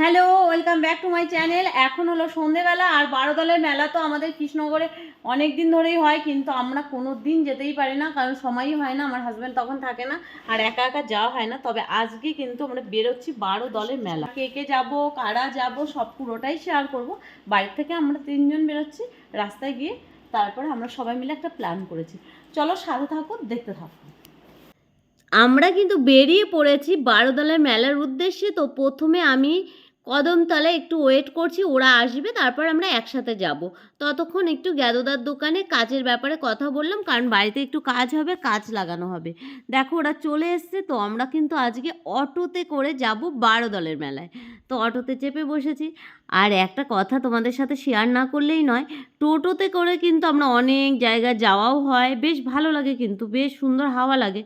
Hello, welcome back to my channel. এখন হলো সন্ধেবেলা, আর বারো দলের মেলা তো আমাদের কৃষ্ণনগরে অনেক দিন ধরেই হয়, কিন্তু আমরা কোনো দিন যেতেই পারি না, কারণ সময়ই হয় না, আমার হাজব্যান্ড তখন থাকে না, আর একা একা যাওয়া হয় না। তবে আজকে কিন্তু আমরা বেরোচ্ছি বারো দলের মেলা। কে কে যাব, কারা যাব, সব পুরোটাই শেয়ার করব। বাড়ি থেকে আমরা তিনজন বেরোচ্ছি, রাস্তায় গিয়ে তারপরে আমরা সবাই মিলে একটা প্ল্যান করেছি। চলো সাথে থাকো, দেখতে থাকো। আমরা কিন্তু বেরিয়ে পড়েছি বারোদলের মেলার উদ্দেশ্যে, তো প্রথমে আমি কদমতলায় একটু ওয়েট করছি ওরা আসবে তারপর আমরা একসাথে যাব। ততক্ষণ একটু গ্যাদোদার দোকানে কাজের ব্যাপারে কথা বললাম, কারণ বাড়িতে একটু কাজ হবে, কাজ লাগানো হবে। দেখো, ওরা চলে এসছে, তো আমরা কিন্তু আজকে অটোতে করে যাব বারো দলের মেলায়। তো অটোতে চেপে বসেছি। আর একটা কথা তোমাদের সাথে শেয়ার না করলেই নয়, টোটোতে করে কিন্তু আমরা অনেক জায়গায় যাওয়াও হয়, বেশ ভালো লাগে কিন্তু, বেশ সুন্দর হাওয়া লাগে।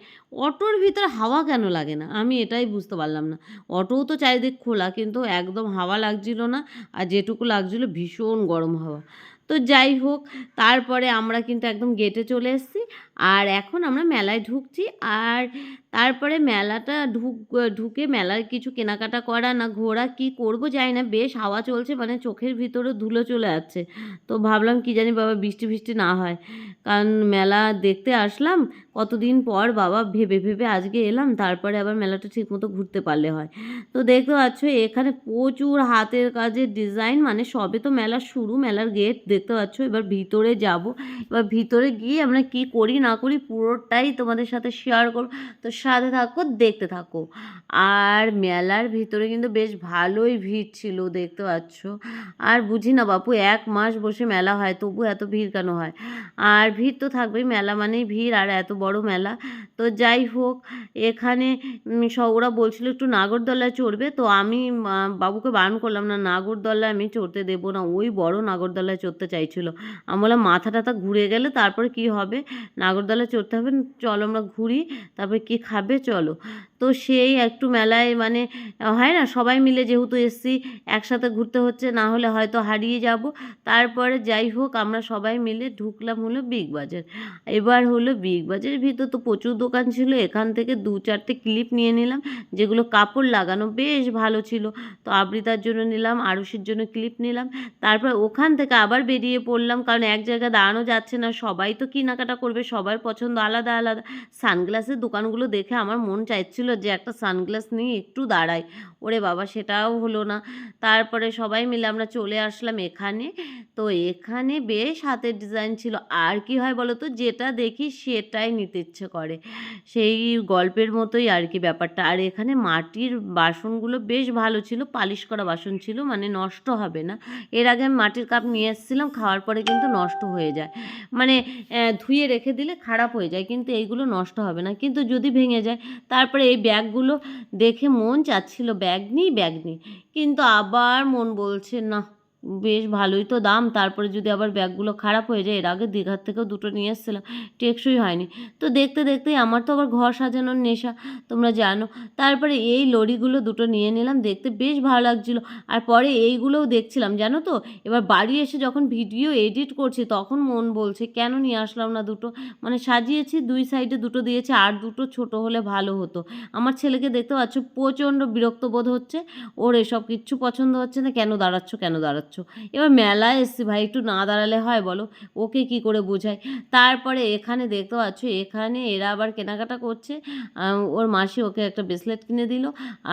অটোর ভিতরে হাওয়া কেন লাগে না? আমি এটাই বুঝতে পারলাম না। অটোও তো চারিদিক খোলা, কিন্তু একদম হাওয়া লাগছিল না, আর যেটুকু লাগছিল ভীষণ গরম হাওয়া। তো যাই হোক তারপরে আমরা কিন্তু একদম গেটে চলে এসেছি। আর এখন আমরা মেলায় ঢুকছি। আর তারপরে মেলাটা ঢুক, ঢুকে মেলার কিছু কেনাকাটা করা না ঘোরা কি করব জানি না। বেশ হাওয়া চলছে মানে চোখের ভিতরে ধুলো চলে যাচ্ছে। তো ভাবলাম কি জানি বাবা বৃষ্টি ফৃষ্টি না হয়। কারণ মেলা দেখতে আসলাম, কতদিন পর বাবা ভেবে ভেবে আজকে এলাম, তারপরে আবার মেলাটা ঠিকমতো ঘুরতে পারলে হয়। তো দেখতে পাচ্ছ, এখানে প্রচুর হাতের কাজের ডিজাইন মানে সবে তো মেলার শুরু, মেলার গেট দেখতে পাচ্ছ। এবার ভিতরে যাব, এবার ভিতরে গিয়ে আমরা কি করি না করি, পুরোটাই তোমাদের সাথে শেয়ার করব। তো সাথে থাকো, দেখতে থাকো। আর মেলার ভিতরে কিন্তু বেশ ভালোই ভিড় ছিল, দেখতে পাচ্ছ। আর বুঝি না বাপু, এক মাস বসে মেলা হয়, তবু এত ভিড় কেন হয়? আর ভিড় তো থাকবেই, মেলা মানেই ভিড়, আর এত বড় মেলা। তো যাই হোক, এখানে ওরা বলছিল একটু নাগরদোলায় চড়বে। তো আমি বাবুকে বারণ করলাম, না, নাগরদোলায় আমি চড়তে দেবো না। ওই বড় নাগরদোলায় চড়তে চাইছিল। আমি বললাম, মাথা টাথা ঘুরে গেলে তারপরে কি হবে? নাগরদোলায় চড়তে হবে, চলো আমরা ঘুরি, তারপরে কি খাবে চলো। তো সেই একটু মেলায় মানে হয় না, সবাই মিলে যেহেতু এসছি, একসাথে ঘুরতে হচ্ছে, না হলে হয়তো হারিয়ে যাব। তারপরে যাই হোক, আমরা সবাই মিলে ঢুকলাম হলো বিগ বাজার। এবার হলো বিগ বাজারের ভিতর তো প্রচুর দোকান ছিল, এখান থেকে দু চারটে ক্লিপ নিয়ে নিলাম, যেগুলো কাপড় লাগানো বেশ ভালো ছিল। তো আবৃতার জন্য নিলাম, আরুষির জন্য ক্লিপ নিলাম, তারপর ওখান থেকে আবার বেরিয়ে পড়লাম, কারণ এক জায়গায় দাঁড়ানো যাচ্ছে না, সবাই তো কেনাকাটা করবে সবার পছন্দ আলাদা আলাদা। সানগ্লাসের দোকানগুলো দেখে আমার মন চাইছিল যে একটা সানগ্লাস নিয়ে একটু দাঁড়াই। ওরে বাবা, সেটাও হলো না। তারপরে সবাই মিলে আমরা চলে আসলাম এখানে। তো এখানে বেশ হাতের ডিজাইন ছিল। আর কি হয় বলো তো, যেটা দেখি সেটাই নিতে ইচ্ছে করে। সেই গল্পের মতোই আর কি ব্যাপারটা। আর এখানে মাটির বাসনগুলো বেশ ভালো ছিল, পালিশ করা বাসন ছিল মানে নষ্ট হবে না। এর আগে আমি মাটির কাপ নিয়ে এসেছিলাম, খাওয়ার পরে কিন্তু নষ্ট হয়ে যায়। মানে ধুয়ে রেখে দিলে খারাপ হয়ে যায়, কিন্তু এইগুলো নষ্ট হবে না। কিন্তু যদি ভেঙে যায়, তারপরে এই ব্যাগগুলো দেখে মন চাচ্ছিল, ব্যাগ নিই ব্যাগ নিই। কিন্তু আবার মন বলছে, না বেশ ভালোই তো দাম। তারপরে যদি আবার ব্যাগগুলো খারাপ হয়ে যায়, এর আগে দীঘার থেকেও দুটো নিয়ে এসেছিলাম, টেকসই হয়নি। তো দেখতে দেখতেই আমার তো আবার ঘর সাজানোর নেশা, তোমরা জানো। তারপরে এই লরিগুলো দুটো নিয়ে নিলাম, দেখতে বেশ ভালো লাগছিল। আর পরে এইগুলোও দেখছিলাম, জানো তো? এবার বাড়ি এসে যখন ভিডিও এডিট করছি, তখন মন বলছে, কেন নিয়ে আসলাম না দুটো? মানে সাজিয়েছি, দুই সাইডে দুটো দিয়েছে, আর দুটো ছোট হলে ভালো হতো। আমার ছেলেকে দেখতে পাচ্ছ, প্রচণ্ড বিরক্ত বোধ হচ্ছে। ওর এসব কিচ্ছু পছন্দ হচ্ছে না, কেন দাঁড়াচ্ছ কেন দাঁড়াচ্ছ? এবার মেলায় এসছি ভাই, একটু না দাঁড়ালে হয় বলো? ওকে কি করে বোঝাই? তারপরে এখানে দেখতে পাচ্ছ, এখানে এরা আবার কেনাকাটা করছে। ওর মাসি ওকে একটা ব্রেসলেট কিনে দিল।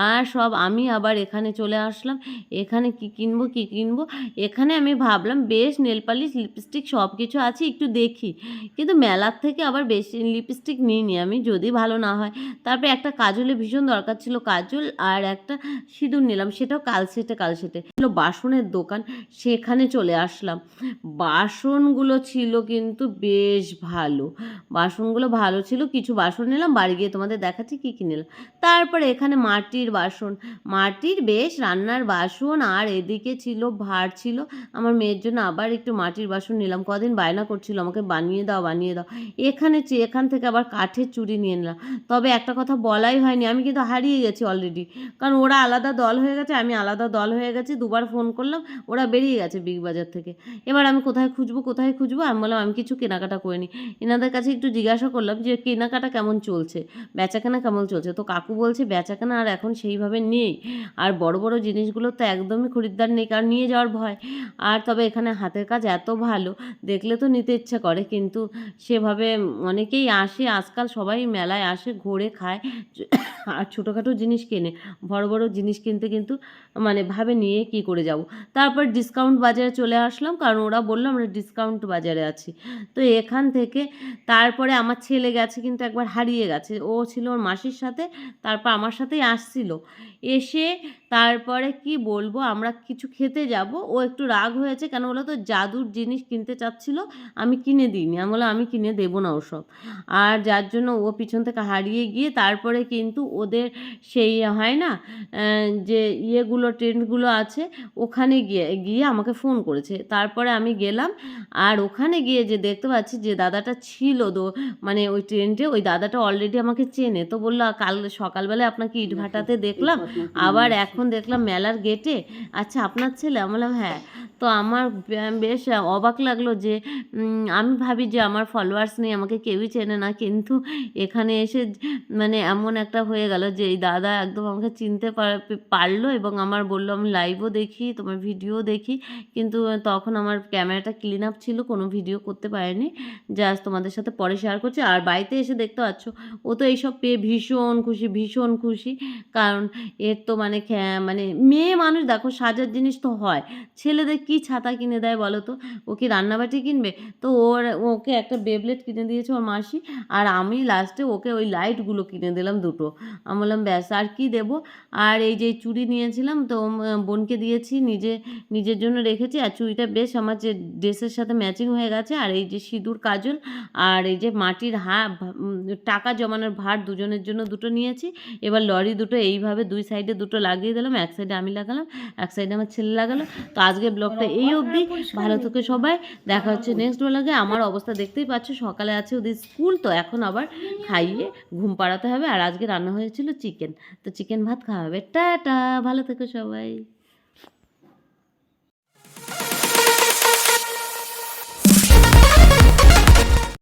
আর সব আমি আবার এখানে চলে আসলাম। এখানে কি কিনবো কি কিনবো? এখানে আমি ভাবলাম, বেশ নেল পালিশ লিপস্টিক সব কিছু আছে, একটু দেখি। কিন্তু মেলার থেকে আবার বেশি লিপস্টিক নিইনি আমি, যদি ভালো না হয়। তারপরে একটা কাজলে ভীষণ দরকার ছিল কাজল আর একটা সিঁদুর নিলাম, সেটাও কালসেটে কালসেটে। ছিল বাসনের দোকান সেখানে চলে আসলাম। বাসনগুলো ছিল কিন্তু বেশ ভালো। বাসনগুলো ভালো ছিল, কিছু বাসন নিলাম, বাড়ি গিয়ে তোমাদের দেখাচ্ছি কী কী নিলাম। তারপরে এখানে মাটির বাসন। মাটির বেশ, রান্নার বাসন, আর এদিকে ছিল, ভার ছিল। আমার মেয়ের জন্য আবার একটু মাটির বাসন নিলাম। কদিন বায়না করছিল, আমাকে বানিয়ে দাও বানিয়ে দাও। এখানে এখান থেকে আবার কাঠের চুড়ি নিয়ে নিলাম। তবে একটা কথা বলাই হয়নি, আমি কিন্তু হারিয়ে গেছি অলরেডি কারণ ওরা আলাদা দল হয়ে গেছে, আমি আলাদা দল হয়ে গেছি, দুবার ফোন করলাম, ওরা ওরা বেরিয়ে গেছে বিগ বাজার থেকে। এবার আমি কোথায় খুঁজবো কোথায় খুঁজবো? আমি বললাম, আমি কিছু কেনাকাটা করিনি। এনাদের কাছে একটু জিজ্ঞাসা করলাম যে, কেনাকাটা কেমন চলছে? বেচাকেনা কেমন চলছে? তো কাকু বলছে, বেচাকেনা আর এখন সেইভাবে নেই। আর বড় বড় জিনিসগুলো তো একদমই খরিদ্দার নেই, কারণ নিয়ে যাওয়ার ভয়। আর তবে এখানে হাতের কাজ এত ভালো, দেখলে তো নিতে ইচ্ছা করে। কিন্তু সেভাবে অনেকেই আসে, আজকাল সবাই মেলায় আসে, ঘোরে, খায়, আর ছোটোখাটো জিনিস কেনে। বড় বড় জিনিস কিনতে কিন্তু মানে ভাবে নিয়ে কি করে যাব? তারপর ডিসকাউন্ট বাজারে চলে আসলাম, কারণ ওরা বলল আমরা ডিসকাউন্ট বাজারে আছি। তো এখান থেকে তারপরে আমার ছেলে গেছে, কিন্তু একবার হারিয়ে গেছে। ও ছিল ওর মাসির সাথে, তারপর আমার সাথেই আসছিল। এসে তারপরে কি বলব, আমরা কিছু খেতে যাব। ও একটু রাগ হয়েছে, কেন বলো তো? জাদুর জিনিস কিনতে চাচ্ছিল, আমি কিনে দিইনি। আমি বললাম, আমি কিনে দেবো না ওসব। আর যার জন্য ও পিছন থেকে হারিয়ে গিয়ে তারপরে কিন্তু ওদের সেই হয় না যে ইয়েগুলো ট্রেন্ডগুলো আছে, ওখানে গিয়ে গিয়ে আমাকে ফোন করেছে। তারপরে আমি গেলাম আর ওখানে গিয়ে যে দেখতে পাচ্ছি যে দাদাটা ছিল তো মানে ওই ট্রেনটে ওই দাদাটা অলরেডি আমাকে চেনে। তো বলল কাল সকালবেলায় আপনাকে ইট ভাটাতে দেখলাম। আবার এখন দেখলাম মেলার গেটে আচ্ছা আপনার ছেলে? আমি বললাম হ্যাঁ। তো আমার বেশ অবাক লাগল যে আমি ভাবি যে আমার ফলোয়ার্স নেই আমাকে কেউই চেনে না। কিন্তু এখানে এসে মানে এমন একটা হয়ে গেল যে এই দাদা একদম আমাকে চিনতে পার- পারল এবং আমার বলল আমি লাইভও দেখি তোমার ভিডিও দেখি। কিন্তু তখন আমার ক্যামেরাটা ক্লিন আপ ছিল, কোনো ভিডিও করতে পারিনি। জাস্ট তোমাদের সাথে পরে শেয়ার করছি। আর বাড়িতে এসে দেখতে পাচ্ছ, ও তো এইসব পেয়ে ভীষণ খুশি ভীষণ খুশি। কারণ, এর তো মানে মানে মেয়ে মানুষ, দেখো, সাজার জিনিস তো হয়। ছেলেদের কি ছাতা কিনে দেয় বলো তো? ও কি রান্নাবাটি কিনবে? তো ওর, ওকে একটা বেবলেট কিনে দিয়েছে ওর মাসি। আর আমি লাস্টে ওকে ওই লাইটগুলো কিনে দিলাম দুটো। আমি বললাম, ব্যাস, আর কি দেবো? আর এই যে চুড়ি নিয়েছিলাম, তো বোনকে দিয়েছি নিজে। নিজের জন্য রেখেছি আর চুড়িটা বেশ আমার যে ড্রেসের সাথে ম্যাচিং হয়ে গেছে আর এই যে সিঁদুর কাজল আর এই যে মাটির হা টাকা জমানোর ভার দুজনের জন্য দুটো নিয়েছি। এবার লরি দুটো এইভাবে দুই সাইডে দুটো লাগিয়ে দিলাম এক সাইডে আমি লাগালাম এক সাইডে আমার ছেলে লাগালো। তো আজকে ব্লগটা এই অবধি। ভালো থেকে সবাই। দেখা হচ্ছে নেক্সট ব্লগে আমার অবস্থা দেখতেই পাচ্ছ সকালে আছে ওদের স্কুল তো এখন আবার খাইয়ে ঘুম পাড়াতে হবে। আর আজকে রান্না হয়েছিল চিকেন তো চিকেন ভাত খাওয়া হবে। টাটা ভালো থেকো সবাই।